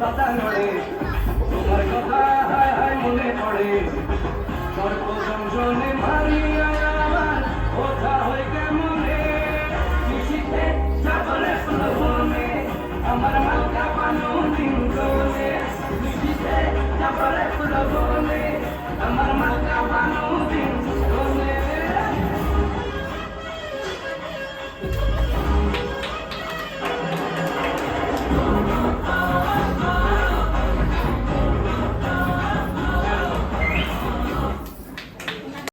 পাতা নড়ে। তোমার কথা হায় হায় মনে পড়ে। সর্প ভারী